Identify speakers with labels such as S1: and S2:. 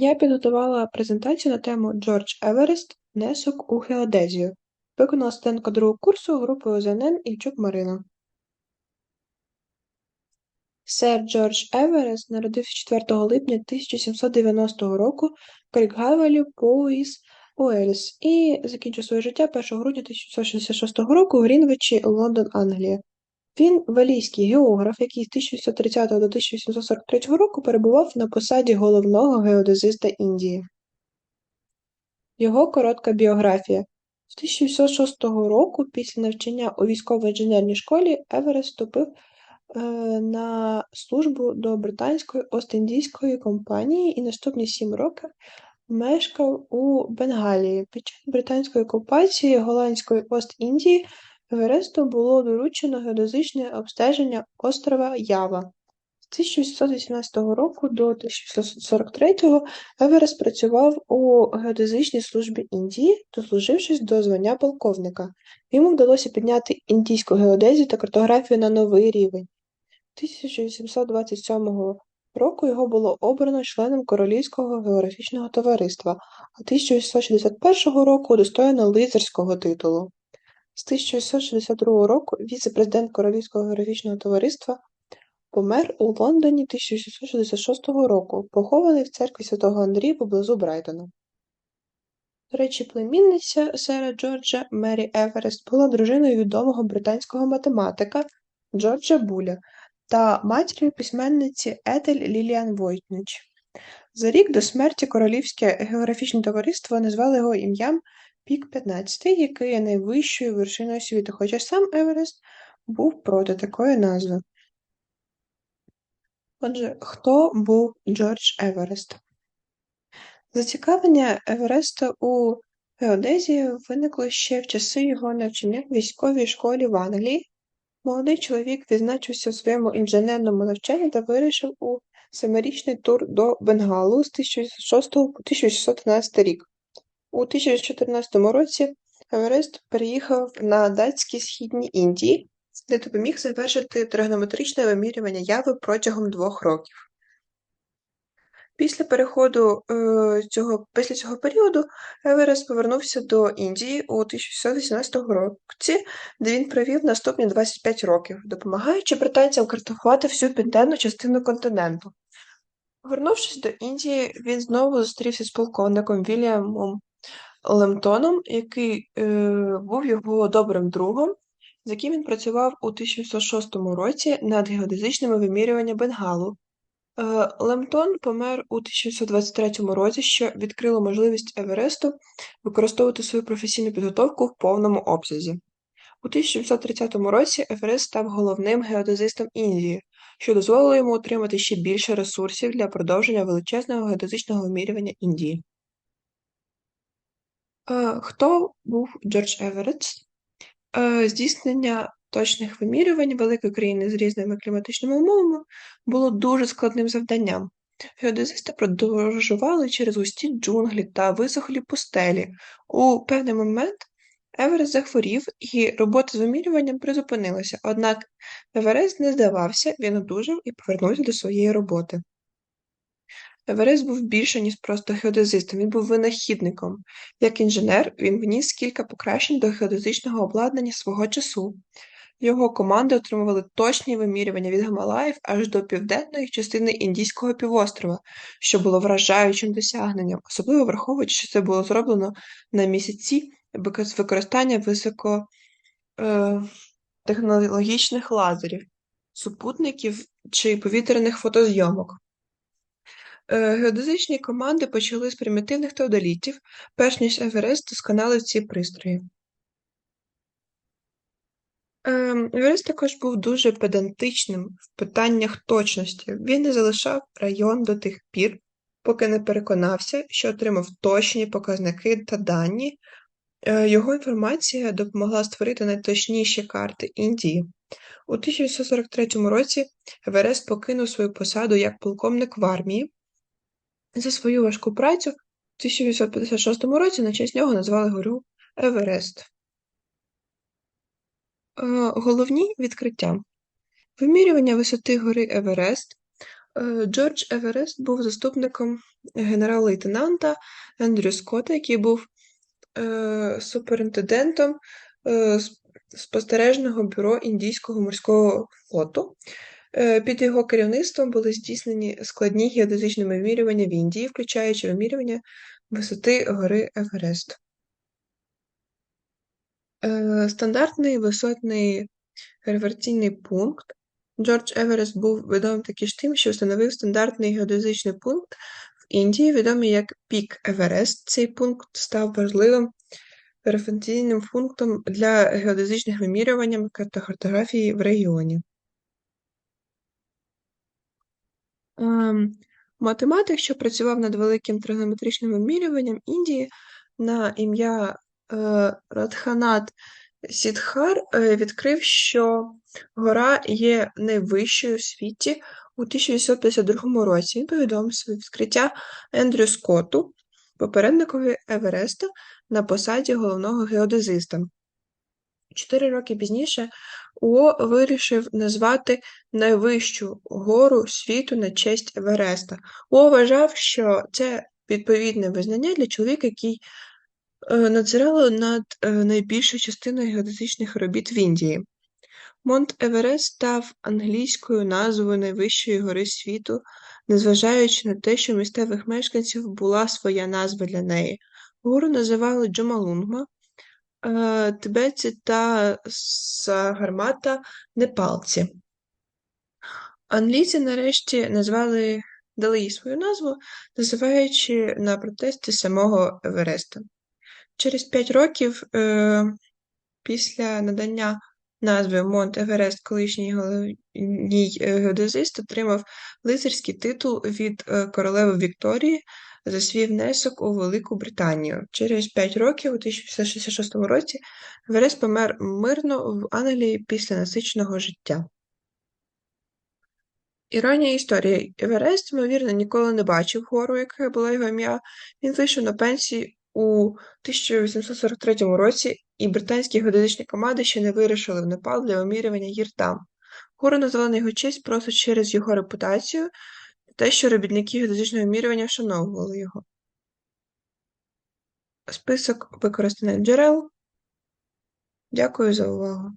S1: Я підготувала презентацію на тему Джордж Еверест Внесок у геодезію. Виконала студентка другого курсу групи ОЗНН Ільчук Марина. Сер Джордж Еверест народився 4 липня 1790 року в Крікгавелі, Поуїс, Уельс і закінчив своє життя 1 грудня 1666 року в Грінвичі, Лондон, Англія. Він валійський географ, який з 1830 до 1843 року перебував на посаді головного геодезиста Індії. Його коротка біографія. З 1806 року, після навчання у військово-інженерній школі, Еверест вступив е, на службу до британської Ост-Індійської компанії і наступні сім років мешкав у Бенгалії. Під час британської окупації Голландської Ост-Індії Евересту було доручено геодезичне обстеження острова Ява. З 1818 року до 1843 Еверест працював у геодезичній службі Індії, дослужившись до звання полковника. Йому вдалося підняти індійську геодезію та картографію на новий рівень. 1827 року його було обрано членом Королівського географічного товариства, а 1861 року удостоєно лицарського титулу. З 1662 року віце-президент Королівського географічного товариства помер у Лондоні 1666 року, похований в церкві святого Андрія поблизу Брайтона. До речі, племінниця сера Джорджа Мері Еверест була дружиною відомого британського математика Джорджа Буля та матір'ю письменниці Етель Ліліан Войтнич. За рік до смерті Королівське географічне товариство назвало його ім'ям Пік 15, який є найвищою вершиною світу, хоча сам Еверест був проти такої назви. Отже, хто був Джордж Еверест? Зацікавлення Евереста у геодезії виникло ще в часи його навчання в військовій школі в Англії. Молодий чоловік відзначився в своєму інженерному навчанні та вирішив у семирічний тур до Бенгалу з 1606 по 1613 рік. У 2014 році Еверест переїхав на датські східні Індії, де допоміг завершити тригонометричне вимірювання яви протягом двох років. Після переходу е, цього, після цього періоду Еверест повернувся до Індії у 1618 році, де він провів наступні 25 років, допомагаючи британцям картографувати всю південну частину континенту. Повернувшись до Індії, він знову зустрівся з полковником Вільямом Лемтоном, який е, був його добрим другом, з яким він працював у 1606 році над геодезичними вимірюваннями Бенгалу. Е, Лемтон помер у 1623 році, що відкрило можливість Евересту використовувати свою професійну підготовку в повному обсязі. У 1730 році Еверест став головним геодезистом Індії, що дозволило йому отримати ще більше ресурсів для продовження величезного геодезичного вимірювання Індії. Е, хто був Джордж Еверетс? Е, здійснення точних вимірювань великої країни з різними кліматичними умовами було дуже складним завданням. Геодезисти подорожували через густі джунглі та висохлі пустелі. У певний момент Еверест захворів, і робота з вимірюванням призупинилася, однак Еверест не здавався, він одужав і повернувся до своєї роботи. Еверест був більше, ніж просто геодезистом, він був винахідником. Як інженер, він вніс кілька покращень до геодезичного обладнання свого часу. Його команди отримували точні вимірювання від Гамалаїв аж до південної частини Індійського півострова, що було вражаючим досягненням, особливо враховуючи, що це було зроблено на місяці з використання високотехнологічних е, лазерів, супутників чи повітряних фотозйомок. Е, геодезичні команди почали з примітивних теодолітів, перш ніж Еверест досконалив ці пристрої. Ем, Еверест також був дуже педантичним в питаннях точності. Він не залишав район до тих пір, поки не переконався, що отримав точні показники та дані. Е, його інформація допомогла створити найточніші карти Індії. У 1643 році Еверест покинув свою посаду як полковник в армії, за свою важку працю в 1856 році на честь нього назвали гору Еверест. Е, головні відкриття. Вимірювання висоти гори Еверест Е, Джордж Еверест був заступником генерал-лейтенанта Ендрю Скотта, який був е, суперінтендентом спостережного бюро Індійського морського флоту. Е, під його керівництвом були здійснені складні геодезичні вимірювання в Індії, включаючи вимірювання висоти гори Еверест. Е, стандартний висотний реверційний пункт. Джордж Еверест був відомий також тим, що встановив стандартний геодезичний пункт в Індії, відомий як Пік Еверест. Цей пункт став важливим референційним пунктом для геодезичних вимірювань картографії в регіоні. Математик, що працював над великим тригонометричним вимірюванням Індії на ім'я е, Радханат Сідхар е, відкрив, що гора є найвищою у світі у 1852 році. Він повідомив своє відкриття Ендрю Скотту, попередникові Евереста, на посаді головного геодезиста. Чотири роки пізніше Уо вирішив назвати найвищу гору світу на честь Евереста. Уо вважав, що це відповідне визнання для чоловіка, який е, надзирало над е, найбільшою частиною геодезичних робіт в Індії. Монт Еверест став англійською назвою найвищої гори світу, незважаючи на те, що місцевих мешканців була своя назва для неї. Гору називали Джомалунгма, тибетці та Сагармата непалці. Англійці нарешті назвали, дали їй свою назву, називаючи на протесті самого Евереста. Через п'ять років е, після надання назви Монт Еверест, колишній головній е, геодезист, отримав лицарський титул від е, королеви Вікторії за свій внесок у Велику Британію. Через п'ять років, у 1566 році, Еверест помер мирно в Англії після насиченого життя. Іронія історії. Еверест, ймовірно, ніколи не бачив гору, яке було його ім'я. Він вийшов на пенсії у 1843 році, і британські геодезичні команди ще не вирішили в Непал для вимірювання гір там. Гору назвали на його честь просто через його репутацію те, що робітники геодезичного вимірювання вшановували його. Список використаних джерел. Дякую за увагу.